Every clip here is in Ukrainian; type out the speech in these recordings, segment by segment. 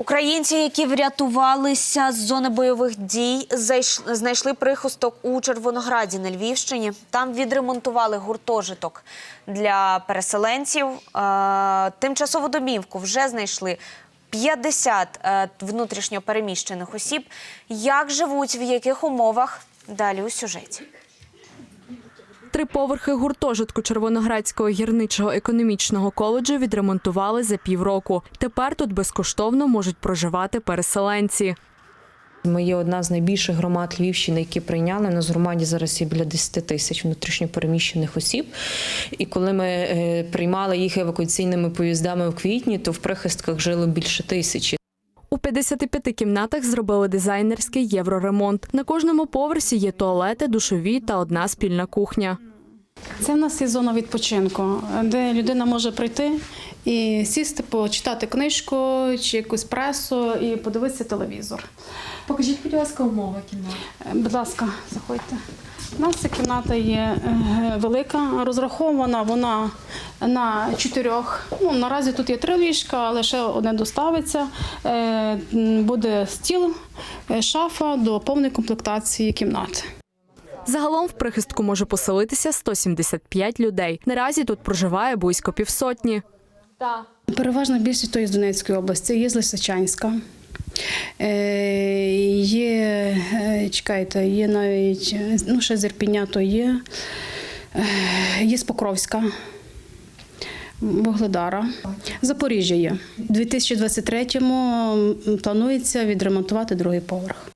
Українці, які врятувалися з зони бойових дій, знайшли прихисток у Червонограді на Львівщині. Там відремонтували гуртожиток для переселенців. Е, Тимчасову домівку вже знайшли 50 е, внутрішньо переміщених осіб. Як живуть, в яких умовах? Далі у сюжеті. Три поверхи гуртожитку Червоноградського гірничого економічного коледжу відремонтували за півроку. Тепер тут безкоштовно можуть проживати переселенці. Ми є одна з найбільших громад Львівщини, які прийняли. У нас в громаді зараз є біля 10 тисяч внутрішньопереміщених осіб. І коли ми е, приймали їх евакуаційними поїздами в квітні, то в прихистках жило більше тисячі. У 55 кімнатах зробили дизайнерський євроремонт. На кожному поверсі є туалети, душові та одна спільна кухня. Це в нас є зона відпочинку, де людина може прийти і сісти, почитати книжку чи якусь пресу і подивитися телевізор. Покажіть, будь ласка, умови кімнати. Будь ласка, заходьте. У нас ця кімната є е, велика, розрахована вона на чотирьох. Ну, наразі тут є три ліжка, але ще одне доставиться. Е, Буде стіл, е, шафа до повної комплектації кімнати. Загалом в прихистку може поселитися 175 людей. Наразі тут проживає близько півсотні. Переважна більшість то з Донецької області, є з Лисичанська. Е, є, е, чекайте, є навіть, ну, ще з Ірпіня то є, е, є з Покровська, Вогледара. Запоріжжя є. У 2023-му планується відремонтувати другий поверх.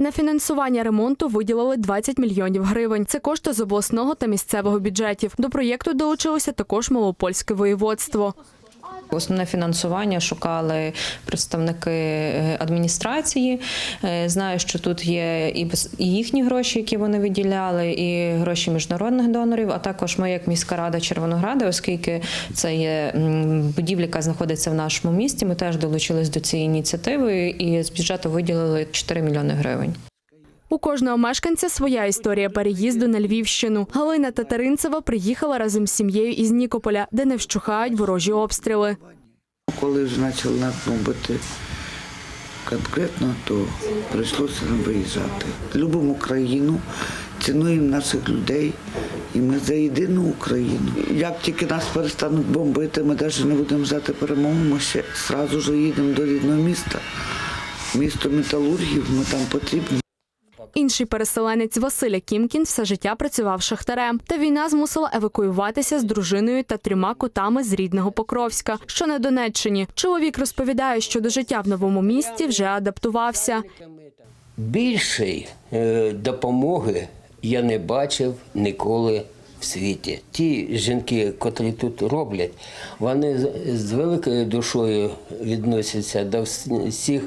На фінансування ремонту виділили 20 мільйонів гривень. Це кошти з обласного та місцевого бюджетів. До проєкту долучилося також малопольське воєводство. Основне фінансування шукали представники е, адміністрації. Е, Знаю, що тут є і їхні гроші, які вони виділяли, і гроші міжнародних донорів. А також ми, як міська рада Червонограда, оскільки це є будівля, яка знаходиться в нашому місті. Ми теж долучились до цієї ініціативи і з бюджету виділили 4 мільйони гривень. У кожного мешканця своя історія переїзду на Львівщину. Галина Татаринцева приїхала разом з сім'єю із Нікополя, де не вщухають ворожі обстріли. Коли вже почали нас бомбити конкретно, то прийшлося нам виїжджати. Любимо Україну, цінуємо наших людей, і ми за єдину Україну. Як тільки нас перестануть бомбити, ми навіть не будемо взяти перемогу, ми ще одразу ж їдемо до рідного міста. Місто металургів, ми там потрібні. Інший переселенець Василя Кімкін все життя працював шахтарем. Та війна змусила евакуюватися з дружиною та трьома котами з рідного Покровська, що на Донеччині. Чоловік розповідає, що до життя в новому місті вже адаптувався. Більшої е, допомоги я не бачив ніколи в світі. Ті жінки, котрі тут роблять, вони з- з великою душою відносяться до всіх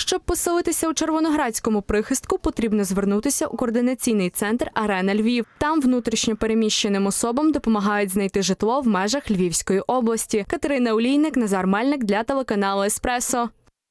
Щоб поселитися у Червоноградському прихистку, потрібно звернутися у координаційний центр Арена Львів. Там внутрішньо переміщеним особам допомагають знайти житло в межах Львівської області. Катерина Олійник, Назар Мельник для телеканалу Еспресо.